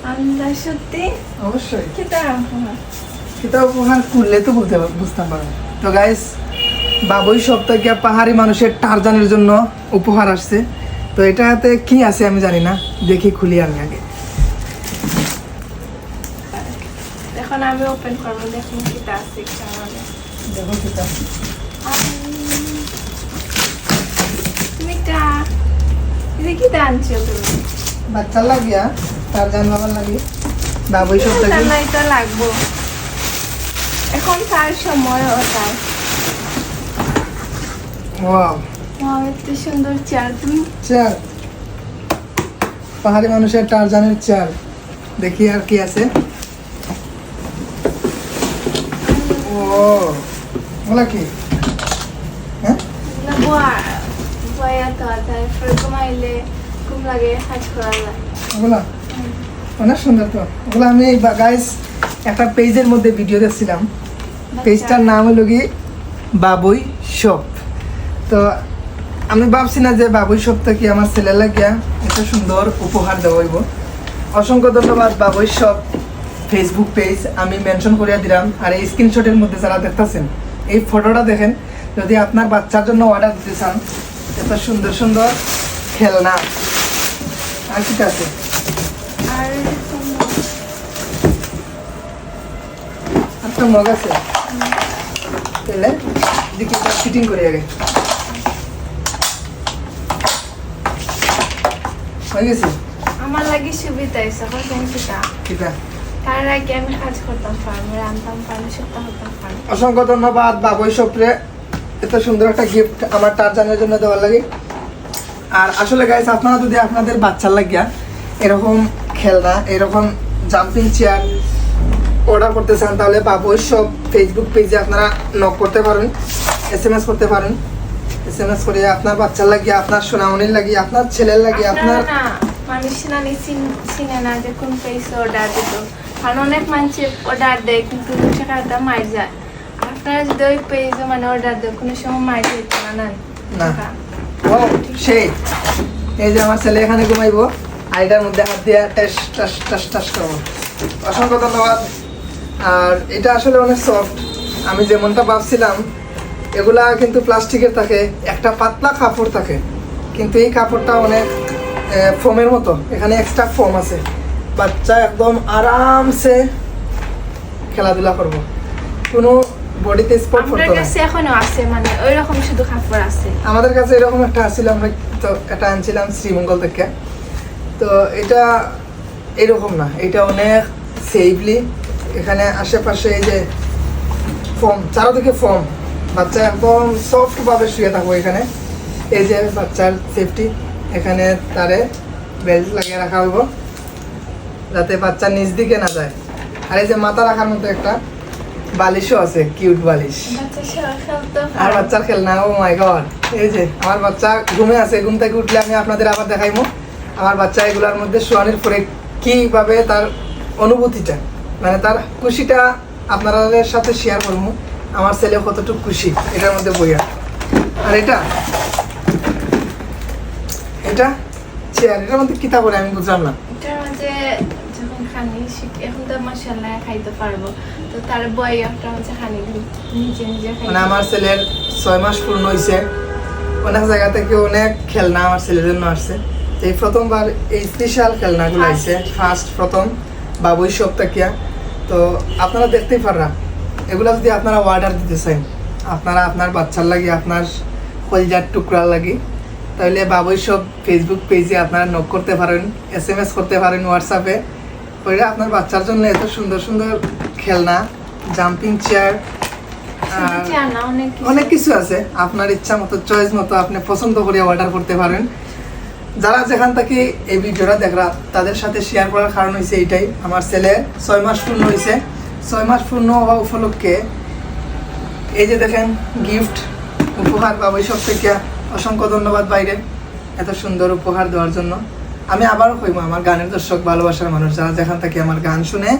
Syuti. অবশ্যই Kita apa? এটা উপহার করলে তো বলতে বুঝতাম পারো তো গাইস বাবুই সপ্তাহে পাহাড়ি মানুষের টারজানের জন্য উপহার আসছে তো এটাতে কি আছে আমি জানি না দেখি খুলি আমি আগে এখন আমি ওপেন করব দেখুন কিটা আছে দেখো। তুমি আনছো তুমি বাচ্চা লাগিয়া টারজান বাবার লাগে বাবুই লাগবো। এখন তার সময় ওয়াও। ওয়াও এত সুন্দর চেয়ার। তুমি? চেয়ার। পাহাড়ি মানুষের টারজানের চেয়ার। দেখি আর কি আছে। ও ওলা কি? হ্যাঁ? বুয়া তো ঘুমাইলে ঘুম লাগে কাজ করার লাগে। ওগুলা? অনেক সুন্দর তো। ওগুলো আমি গাইস একটা পেজের মধ্যে ভিডিও দেখছিলাম পেজটার নাম হলো কি? বাবুই শপ তো আমি ভাবছি না যে বাবুই শপটা কি আমার ছেলে লাগিয়া এত সুন্দর উপহার দেওয়া হইব। অসংখ্য ধন্যবাদ বাবুই শপ ফেসবুক পেজ আমি মেনশন করিয়া দিলাম। আর এই স্ক্রিনশটের মধ্যে যারা দেখতেছেন এই ফটোটা দেখেন। যদি আপনার বাচ্চার জন্য অর্ডার দিতে চান এত সুন্দর সুন্দর খেলনা। আর কি আছে আর একটা মগ আছে। তাহলে ফিটিং করে আগে। হয়ে গেছে? আমার লাগে সুবিধা হয়েছে এখন কিটা কিটা তার আগে আমি কাজ করতাম ফার্মে রান্তাম ফার্মে সপ্তাহ করতাম ফার্মে অসংখ্য ধন্যবাদ বাবুই সপরে। এত সুন্দর একটা গিফট আমার টারজানের জন্য দেওয়ার লাগে। আর আসলে গাইস আপনারা যদি আপনাদের বাচ্চার লাগিয়া এরকম খেলনা এরকম জাম্পিং চেয়ার অর্ডার করতে চান তাহলে বাবুই সব ফেসবুক পেজে আপনারা নক করতে পারেন এস এম এস করতে পারেন। এস এম এস করে আপনার বাচ্চার লাগিয়ে আপনার সোনামনির লাগিয়ে আপনার ছেলের লাগিয়ে আপনার মানুষ চিন- না যে কোন পেজে অর্ডার দিত। কারণ অনেক মানুষ অর্ডার দেয় কিন্তু টাকাটা মার যায়। আপনারা যদি ওই পেজে মানে অর্ডার দেয় কোনো সময় মার যেত না না? না। ও সেই। এই যে আমার ছেলে এখানে ঘুমাইবো মধ্যে হাত দিয়ে টাস টাস টাস টাস করব। অসংখ্য ধন্যবাদ। আর এটা আসলে অনেক সফট আমি যেমনটা ভাবছিলাম এগুলা কিন্তু প্লাস্টিকের থাকে একটা পাতলা কাপড় থাকে। কিন্তু এই কাপড়টা অনেক ফোমের মতো। এখানে এক্সট্রা ফোম আছে। বাচ্চা একদম আরামসে খেলাধুলা করব। কোনো বডিতে স্পট করতো না। কাছে এখনও আছে মানে ওই রকম শুধু কাপড় আছে। আমাদের কাছে এরকম একটা আসছিল আমরা তো এটা আনছিলাম শ্রীমঙ্গল থেকে। তো এটা এরকম না এটা অনেক সেফলি এখানে আশেপাশে এই যে ফোম চারোদিকে ফোম। বাচ্চা একদম সফট ভাবে শুয়ে থাকব এখানে। এই যে বাচ্চার সেফটি এখানে তারে বেল্ট লাগিয়ে রাখা হইব যাতে বাচ্চা নিজ দিকে না যায়। আর এই যে মাথা রাখার মতো একটা বালিশও আছে কিউট বালিশ। আর বাচ্চার খেলনা ও মাই গড এই যে আমার বাচ্চা ঘুমে আছে ঘুম থেকে উঠলে আমি আপনাদের আবার দেখাইমু। আমার বাচ্চা এগুলার মধ্যে শোয়ানোর পরে কীভাবে তার অনুভূতিটা? মানে তার খুশিটা আপনাদের সাথে শেয়ার করব। আমার ছেলে কতটুকু খুশি এটার মধ্যে বইয়া। আর এটা? এটা? চেয়ার এটার মধ্যে কিতা করে আমি বুঝলাম না। এটার মাঝে যখন খানি এখন তো মশলা খাইতে পারব। তো তার বই একটা হচ্ছে খানি নিজে নিজে খাই মানে আমার ছেলের ছয় মাস পূর্ণ হয়েছে অনেক জায়গা থেকে অনেক খেলনা আমার ছেলের জন্য আসছে। এই প্রথমবার এই স্পেশাল খেলনাগুলো. ফার্স্ট প্রথম বাবুই সপ্তাকিয়া। তো আপনারা দেখতেই পাররা। এগুলা যদি আপনারা অর্ডার দিতে চান আপনারা আপনার বাচ্চার লাগে আপনার কলজার টুকরার লাগে তাহলে বাবুই সব ফেসবুক পেজে আপনারা নক করতে পারেন এস এম এস করতে পারেন হোয়াটসঅ্যাপে ওইটা আপনার বাচ্চার জন্য এত সুন্দর সুন্দর খেলনা জাম্পিং চেয়ার। অনেক কিছু আছে। আপনার ইচ্ছা মতো চয়েস মতো আপনি পছন্দ করে অর্ডার করতে পারেন। যারা যেখান থেকে এই ভিডিওটা দেখরা, তাদের সাথে শেয়ার করার কারণ হয়েছে এইটাই। আমার ছেলে ছয় মাস পূর্ণ হয়েছে ছয় মাস পূর্ণ হওয়া উপলক্ষে এই যে দেখেন গিফট উপহার পাবো সব থেকে অসংখ্য ধন্যবাদ বাইরে এত সুন্দর উপহার দেওয়ার জন্য। আমি আবারও কইব, আমার গানের দর্শক, ভালোবাসার মানুষ, যারা যেখান থেকে আমার গান শুনে,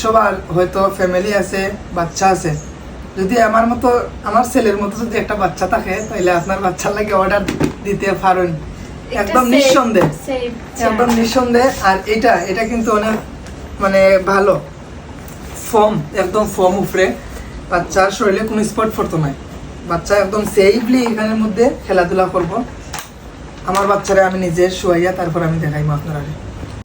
সবার হয়তো ফ্যামিলি আছে, বাচ্চা আছে। যদি আমার মতো, আমার ছেলের মতো যদি একটা বাচ্চা থাকে তাহলে আপনার বাচ্চার লাগে অর্ডার দিতে পারেন। একদম নিঃসন্দেহ। একদম নিঃসন্দেহ। আর এটা এটা কিন্তু অনেক মানে ভালো। ফর্ম একদম ফর্ম উপরে। বাচ্চার শরীরে কোনো স্পট পড়তো নাই বাচ্চা একদম সেফলি এখানের মধ্যে খেলাধুলা করব। আমার বাচ্চারা আমি নিজে শুয়াইয়া তারপর আমি দেখাইবো আপনারা